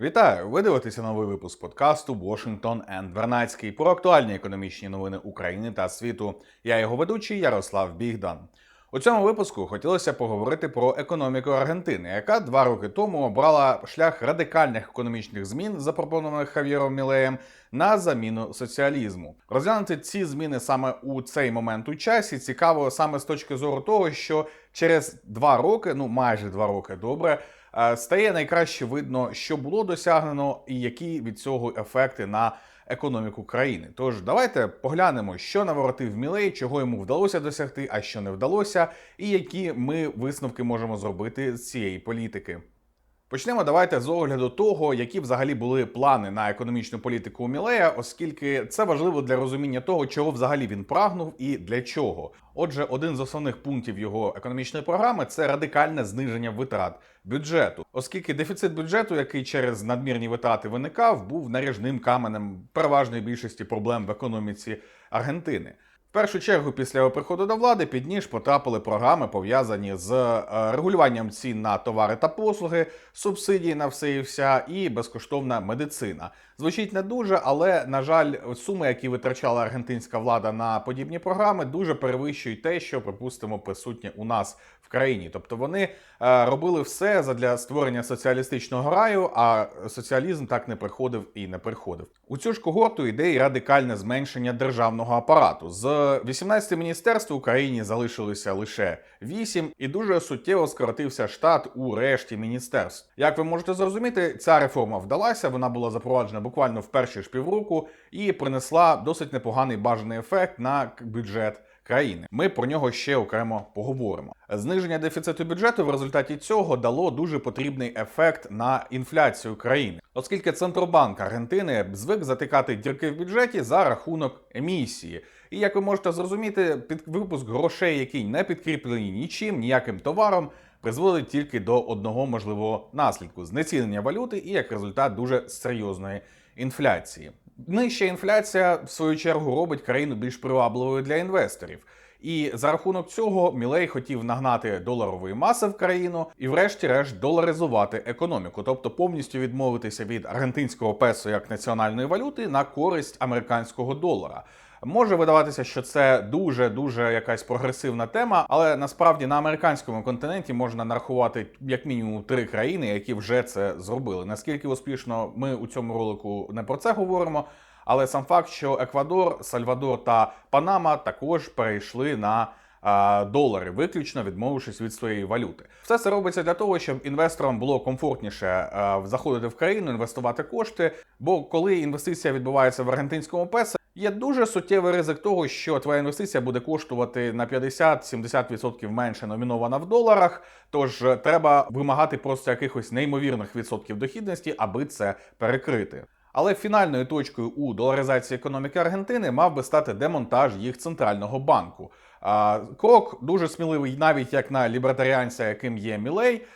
Вітаю! Ви дивитеся новий випуск подкасту Washington and Вернацький про актуальні економічні новини України та світу. Я його ведучий Ярослав Бігдан. У цьому випуску хотілося поговорити про економіку Аргентини, яка два роки тому обрала шлях радикальних економічних змін, запропонованих Хав'єром Мілеєм, на заміну соціалізму. Розглянути ці зміни саме у цей момент у часі цікаво саме з точки зору того, що через два роки, ну майже два роки, добре. Е, Стає найкраще видно, що було досягнено, і які від цього ефекти на економіку країни. Тож давайте поглянемо, що наворотив Мілей, чого йому вдалося досягти, а що не вдалося, і які ми висновки можемо зробити з цієї політики. Почнемо давайте з огляду того, які взагалі були плани на економічну політику Мілея, оскільки це важливо для розуміння того, чого взагалі він прагнув і для чого. Отже, один з основних пунктів його економічної програми це радикальне зниження витрат бюджету, оскільки дефіцит бюджету, який через надмірні витрати виникав, був наріжним каменем переважної більшості проблем в економіці Аргентини. Першу чергу, після його приходу до влади, під ніж потрапили програми, пов'язані з е, регулюванням цін на товари та послуги, субсидії на все і вся, і безкоштовна медицина. Звучить не дуже, але на жаль, суми, які витрачала аргентинська влада на подібні програми, дуже перевищують те, що припустимо присутнє у нас країні. Тобто вони е, робили все задля створення соціалістичного раю, а соціалізм так не приходив і не приходив. У цю ж когорту йде і радикальне зменшення державного апарату. З 18 міністерств в Україні залишилося лише 8, і дуже суттєво скоротився штат у решті міністерств. Як ви можете зрозуміти, ця реформа вдалася. Вона була запроваджена буквально в перші ж півроку і принесла досить непоганий бажаний ефект на бюджет країни. Ми про нього ще окремо поговоримо. Зниження дефіциту бюджету в результаті цього дало дуже потрібний ефект на інфляцію країни, оскільки Центробанк Аргентини звик затикати дірки в бюджеті за рахунок емісії. І як ви можете зрозуміти, під випуск грошей, який не підкріплений нічим, ніяким товаром, призводить тільки до одного можливого наслідку знецінення валюти і як результат дуже серйозної інфляції. Нижча інфляція, в свою чергу, робить країну більш привабливою для інвесторів. І за рахунок цього Мілей хотів нагнати доларової маси в країну і, врешті-решт, доларизувати економіку, тобто повністю відмовитися від аргентинського песо як національної валюти на користь американського долара. Може видаватися, що це дуже дуже якась прогресивна тема, але насправді на американському континенті можна нарахувати як мінімум три країни, які вже це зробили. Наскільки успішно ми у цьому ролику не про це говоримо. Але сам факт, що Еквадор, Сальвадор та Панама також перейшли на долари, виключно відмовившись від своєї валюти. Все це робиться для того, щоб інвесторам було комфортніше заходити в країну, інвестувати кошти. Бо коли інвестиція відбувається в аргентинському песо, Є дуже суттєвий ризик того, що твоя інвестиція буде коштувати на 50-70% менше номінована в доларах. Тож е, треба вимагати просто якихось неймовірних відсотків дохідності, аби це перекрити. Але фінальною точкою у доларизації економіки Аргентини мав би стати демонтаж їх центрального банку. Крок дуже сміливий, навіть як на лібертаріанця, яким є Мілей.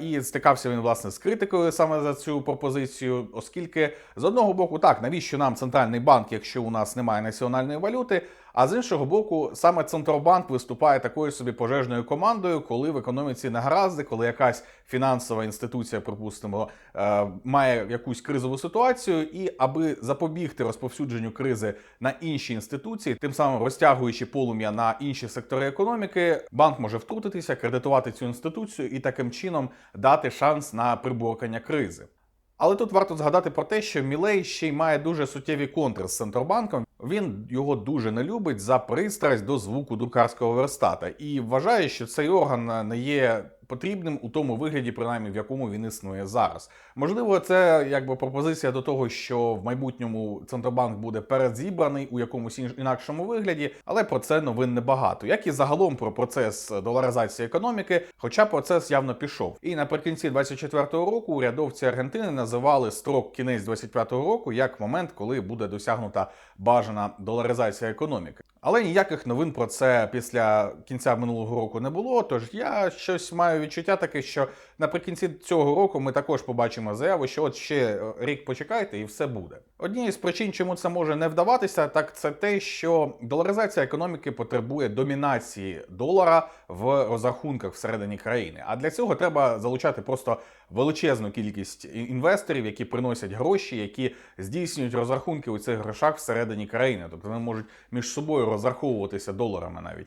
І стикався він власне з критикою саме за цю пропозицію, оскільки з одного боку, так навіщо нам центральний банк, якщо у нас немає національної валюти? А з іншого боку, саме Центробанк виступає такою собі пожежною командою, коли в економіці негаразди, коли якась фінансова інституція, припустимо, е, має якусь кризову ситуацію, і аби запобігти розповсюдженню кризи на інші інституції, тим самим розтягуючи полум'я на інші сектори економіки, банк може втрутитися, кредитувати цю інституцію і таким чином дати шанс на приборкання кризи. Але тут варто згадати про те, що Мілей ще й має дуже суттєві контри з Центробанком. Він його дуже не любить за пристрасть до звуку друкарського верстата і вважає, що цей орган не є потрібним у тому вигляді, принаймні в якому він існує зараз. Можливо, це якби пропозиція до того, що в майбутньому Центробанк буде передзібраний у якомусь інакшому вигляді, але про це новин небагато. Як і загалом про процес доларизації економіки, хоча процес явно пішов. І наприкінці 24-го року урядовці Аргентини називали строк кінець 25-го року як момент, коли буде досягнута бажана доларизація економіки. Але ніяких новин про це після кінця минулого року не було. Тож я щось маю відчуття таке, що наприкінці цього року ми також побачимо заяву, що от ще е, рік почекайте, і все буде. Однією з причин, чому це може не вдаватися, так це те, що доларизація економіки потребує домінації долара в розрахунках всередині країни. А для цього треба залучати просто величезну кількість інвесторів, які приносять гроші, які здійснюють розрахунки у цих грошах всередині країни. Тобто вони можуть між собою розраховуватися доларами навіть.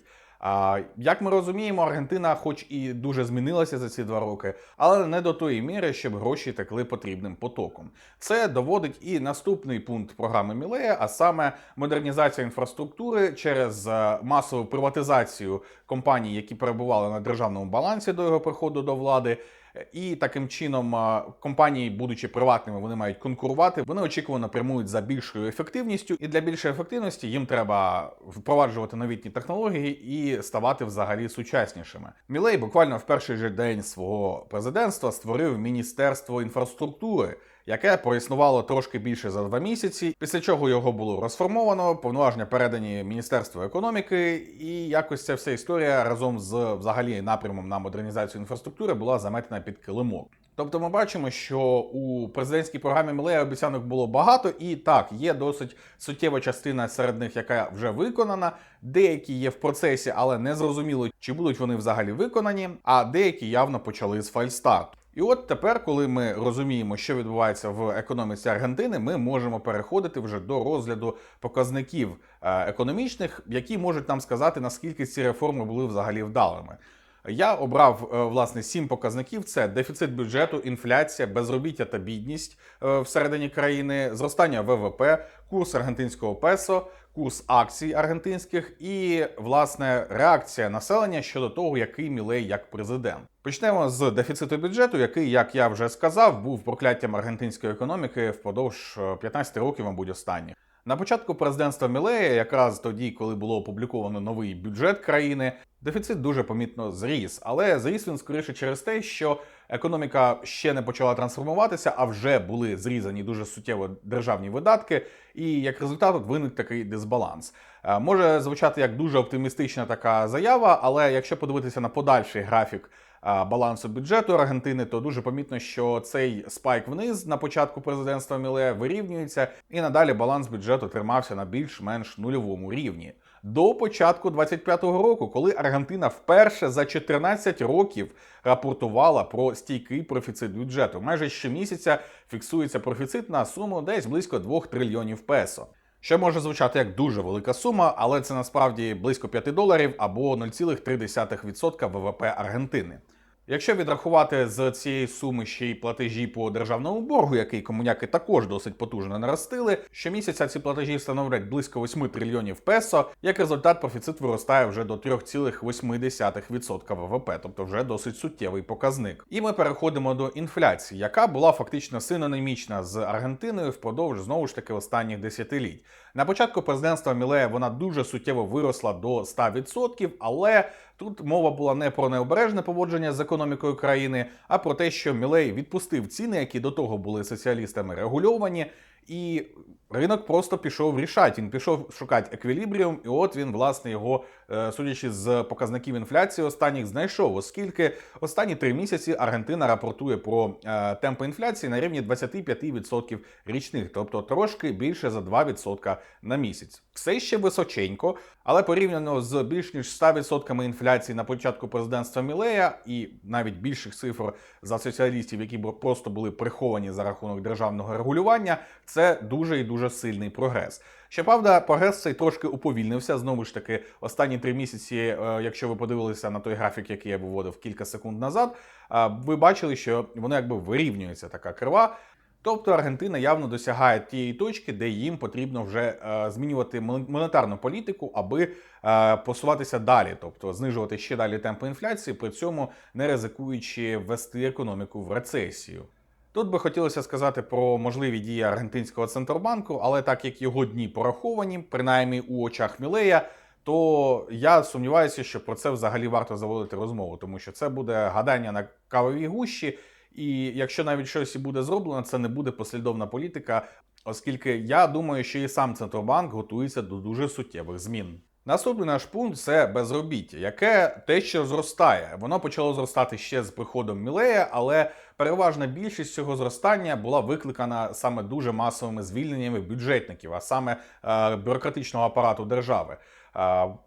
Як ми розуміємо, Аргентина, хоч і дуже змінилася за ці два роки, але не до тої міри, щоб гроші текли потрібним потоком. Це доводить і наступний пункт програми Мілея, а саме модернізація інфраструктури через е, масову приватизацію компаній, які перебували на державному балансі до його приходу до влади. І таким чином компанії, будучи приватними, вони мають конкурувати. Вони очікувано прямують за більшою ефективністю, і для більшої ефективності їм треба впроваджувати новітні технології і ставати взагалі сучаснішими. Мілей буквально в перший же день свого президентства створив міністерство інфраструктури. Яке проіснувало трошки більше за два місяці, після чого його було розформовано, повноваження передані Міністерству економіки, і якось ця вся історія разом з взагалі напрямом на модернізацію інфраструктури була заметена під килимок. Тобто ми бачимо, що у президентській програмі Мілея обіцянок було багато, і так, є досить суттєва частина серед них, яка вже виконана. Деякі є в процесі, але не зрозуміло, чи будуть вони взагалі виконані, а деякі явно почали з фальстарту. І от тепер, коли ми розуміємо, що відбувається в економіці Аргентини, ми можемо переходити вже до розгляду показників е, економічних, які можуть нам сказати, наскільки ці реформи були взагалі вдалими. Я обрав е, власне сім показників: це дефіцит бюджету, інфляція, безробіття та бідність е, всередині країни, зростання ВВП, курс аргентинського песо, курс акцій аргентинських і власне реакція населення щодо того, який мілей як президент. Почнемо з дефіциту бюджету, який, як я вже сказав, був прокляттям аргентинської економіки впродовж е, 15 років, мабуть, останніх. На початку президентства Мілея, якраз тоді, коли було опубліковано новий бюджет країни, дефіцит дуже помітно зріс. Але зріс він скоріше через те, що економіка ще не почала трансформуватися, а вже були зрізані дуже суттєво державні видатки. І як результат виник такий дисбаланс. Е, Може звучати як дуже оптимістична така заява, але якщо подивитися на подальший графік е, балансу бюджету Аргентини, то дуже помітно, що цей спайк вниз на початку президентства Міле вирівнюється, і надалі баланс бюджету тримався на більш-менш нульовому рівні. До початку 25-го року, коли Аргентина вперше за 14 років рапортувала про стійкий профіцит бюджету. Майже щомісяця фіксується профіцит на суму десь близько 2 трильйонів песо. Що може звучати як дуже велика сума, але це насправді близько 5 доларів або 0,3% ВВП Аргентини. Якщо відрахувати з цієї суми ще й платежі по державному боргу, який комуняки також досить потужно наростили, щомісяця ці платежі становлять близько 8 трильйонів песо. Як результат, профіцит виростає вже до 3,8% ВВП, тобто вже досить суттєвий показник. І ми переходимо до інфляції, яка була фактично синонімічна з Аргентиною впродовж знову ж таки останніх десятиліть. На початку президентства Мілея вона дуже суттєво виросла до 100%, але тут мова була не про необережне поводження з економікою країни, а про те, що Мілей відпустив ціни, які до того були соціалістами регульовані, і ринок просто пішов рішати. Він пішов шукати еквілібріум, і от він, власне, його, е, судячи з показників інфляції, останніх знайшов, оскільки останні три місяці Аргентина рапортує про е, темпи інфляції на рівні 25% річних, тобто трошки більше за 2% на місяць. Все ще височенько, але порівняно з більш ніж 100% інфляції на початку президентства Мілея і навіть більших цифр за соціалістів, які просто були приховані за рахунок державного регулювання, це дуже і дуже сильний прогрес. Щоправда, прогрес цей трошки уповільнився. Знову ж таки, останні три місяці, е, якщо ви подивилися на той графік, який я виводив кілька секунд назад, е, ви бачили, що воно якби вирівнюється така крива. Тобто Аргентина явно досягає тієї точки, де їм потрібно вже е, змінювати монетарну політику, аби посуватися далі, тобто знижувати ще далі темпи інфляції, при цьому не ризикуючи ввести економіку в рецесію. Тут би хотілося сказати про можливі дії аргентинського центробанку, але так як його дні пораховані, принаймні у очах Мілея, то я сумніваюся, що про це взагалі варто заводити розмову, тому що це буде гадання на кавовій гущі. І якщо навіть щось і буде зроблено, це не буде послідовна політика, оскільки я думаю, що і сам центробанк готується до дуже суттєвих змін. Наступний наш пункт це безробіття, яке те, що зростає. Воно почало зростати ще з приходом Мілея, але переважна більшість цього зростання була викликана саме дуже масовими звільненнями бюджетників, а саме е, бюрократичного апарату держави.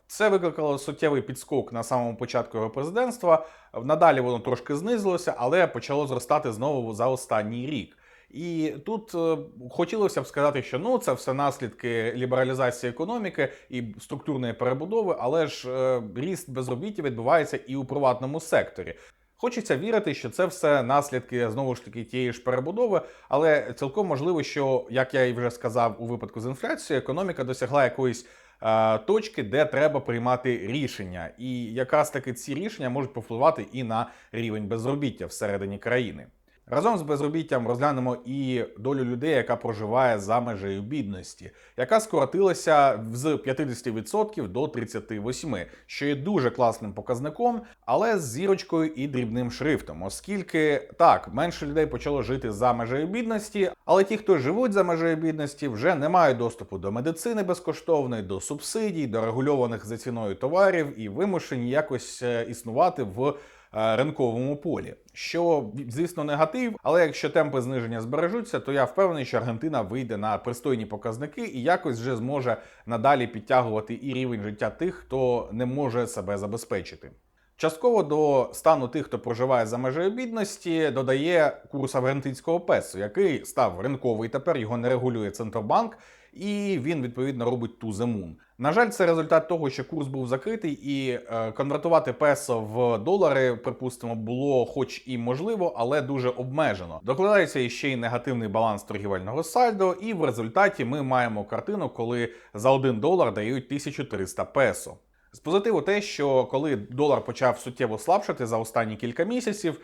Це викликало суттєвий підскок на самому початку його президентства. Надалі воно трошки знизилося, але почало зростати знову за останній рік. І тут е, хотілося б сказати, що ну це все наслідки лібералізації економіки і структурної перебудови, але ж е, ріст безробіття відбувається і у приватному секторі. Хочеться вірити, що це все наслідки знову ж таки тієї ж перебудови, але цілком можливо, що як я і вже сказав у випадку з інфляцією, економіка досягла якоїсь е, точки, де треба приймати рішення, і якраз таки ці рішення можуть повпливати і на рівень безробіття всередині країни. Разом з безробіттям розглянемо і долю людей, яка проживає за межею бідності, яка скоротилася з 50% до 38%, що є дуже класним показником, але з зірочкою і дрібним шрифтом, оскільки так менше людей почало жити за межею бідності, але ті, хто живуть за межею бідності, вже не мають доступу до медицини безкоштовної, до субсидій, до регульованих за ціною товарів і вимушені якось е, існувати в ринковому полі. Що, звісно, негатив, але якщо темпи зниження збережуться, то я впевнений, що Аргентина вийде на пристойні показники і якось вже зможе надалі підтягувати і рівень життя тих, хто не може себе забезпечити. Частково до стану тих, хто проживає за межею бідності, додає курс аргентинського песо, який став ринковий. Тепер його не регулює центробанк, і він відповідно робить ту замун. На жаль, це результат того, що курс був закритий, і е, конвертувати песо в долари, припустимо, було хоч і можливо, але дуже обмежено. Докладається іще й негативний баланс торгівельного сальдо, і в результаті ми маємо картину, коли за 1 долар дають 1300 песо. З позитиву те, що коли долар почав суттєво слабшати за останні кілька місяців,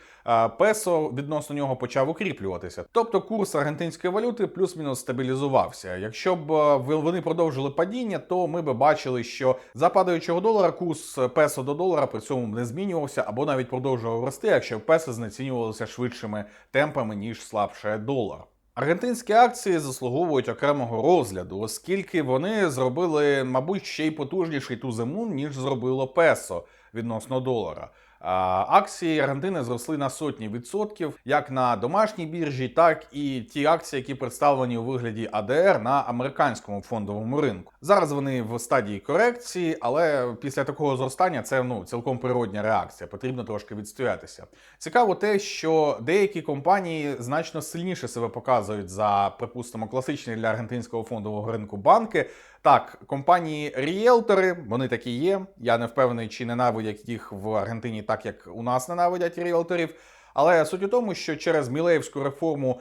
песо відносно нього почав укріплюватися. Тобто курс аргентинської валюти плюс-мінус стабілізувався. Якщо б вони продовжили падіння, то ми б бачили, що за падаючого долара курс песо до долара при цьому не змінювався або навіть продовжував рости, якщо песо знецінювалося швидшими темпами ніж слабше долар. Аргентинські акції заслуговують окремого розгляду, оскільки вони зробили, мабуть, ще й потужніший ту зиму, ніж зробило песо відносно долара. Акції Аргентини зросли на сотні відсотків, як на домашній біржі, так і ті акції, які представлені у вигляді АДР на американському фондовому ринку. Зараз вони в стадії корекції, але після такого зростання це ну цілком природня реакція. Потрібно трошки відстоятися. Цікаво те, що деякі компанії значно сильніше себе показують за, припустимо, класичні для аргентинського фондового ринку банки. Так, компанії ріелтори, вони такі є. Я не впевнений, чи ненавидять їх в Аргентині так, як у нас ненавидять ріелторів. Але суть у тому, що через Мілеївську реформу,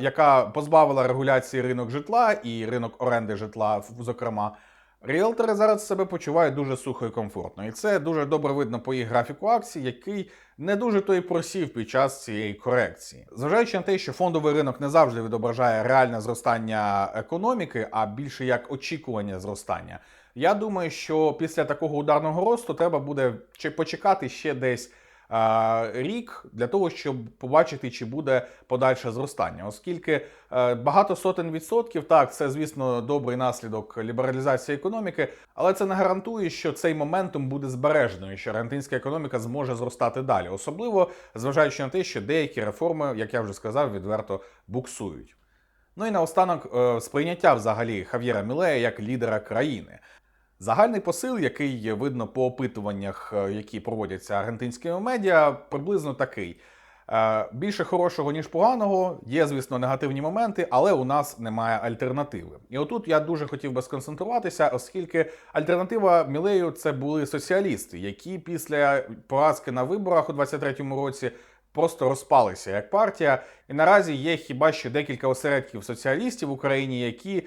яка позбавила регуляції ринок житла і ринок оренди житла, зокрема, ріелтори зараз себе почувають дуже сухо і комфортно. І це дуже добре видно по їх графіку акцій, який не дуже то й просів під час цієї корекції. Зважаючи на те, що фондовий ринок не завжди відображає реальне зростання економіки, а більше як очікування зростання. Я думаю, що після такого ударного росту треба буде почекати ще десь рік для того, щоб побачити, чи буде подальше зростання, оскільки е, багато сотень відсотків, так це звісно добрий наслідок лібералізації економіки, але це не гарантує, що цей моментум буде збережено, і що аргентинська економіка зможе зростати далі, особливо зважаючи на те, що деякі реформи, як я вже сказав, відверто буксують. Ну і наостанок е, сприйняття взагалі Хав'єра Мілея як лідера країни. Загальний посил, який видно по опитуваннях, е, які проводяться аргентинськими медіа, приблизно такий. Е, Більше хорошого, ніж поганого, є, звісно, негативні моменти, але у нас немає альтернативи. І отут я дуже хотів би сконцентруватися, оскільки альтернатива Мілею це були соціалісти, які після поразки на виборах у 23-му році просто розпалися як партія. І наразі є хіба що декілька осередків соціалістів в Україні, які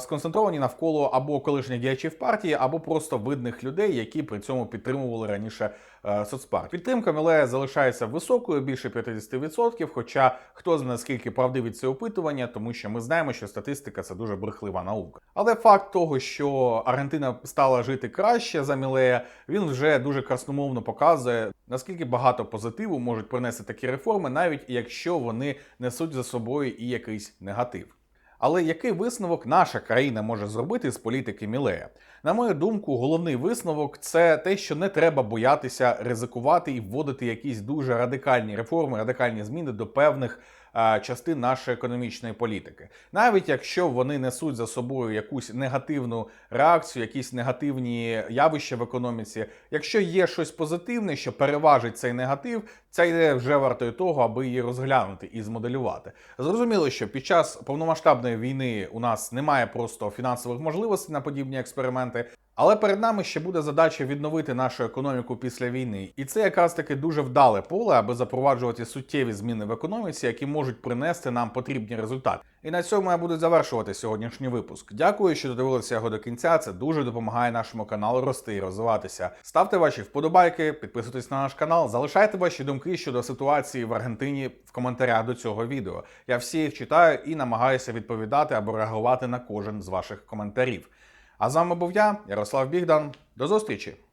сконцентровані навколо або колишніх діячів партії, або просто видних людей, які при цьому підтримували раніше е, соцпарт. Підтримка Мілея залишається високою, більше 50%, Хоча хто знає наскільки правдиві ці опитування, тому що ми знаємо, що статистика це дуже брехлива наука. Але факт того, що Аргентина стала жити краще за Мілея, він вже дуже красномовно показує, наскільки багато позитиву можуть принести такі реформи, навіть якщо вони несуть за собою і якийсь негатив. Але який висновок наша країна може зробити з політики Мілея? На мою думку, головний висновок це те, що не треба боятися ризикувати і вводити якісь дуже радикальні реформи, радикальні зміни до певних частин нашої економічної політики, навіть якщо вони несуть за собою якусь негативну реакцію, якісь негативні явища в економіці. Якщо є щось позитивне, що переважить цей негатив, ця ідея вже вартує того, аби її розглянути і змоделювати. Зрозуміло, що під час повномасштабної війни у нас немає просто фінансових можливостей на подібні експерименти. Але перед нами ще буде задача відновити нашу економіку після війни, і це якраз таки дуже вдале поле, аби запроваджувати суттєві зміни в економіці, які можуть принести нам потрібні результати. І на цьому я буду завершувати сьогоднішній випуск. Дякую, що додивилися його до кінця. Це дуже допомагає нашому каналу рости і розвиватися. Ставте ваші вподобайки, підписуйтесь на наш канал, залишайте ваші думки щодо ситуації в Аргентині в коментарях до цього відео. Я всі їх читаю і намагаюся відповідати або реагувати на кожен з ваших коментарів. А з вами був я, Ярослав Бігдан. До зустрічі!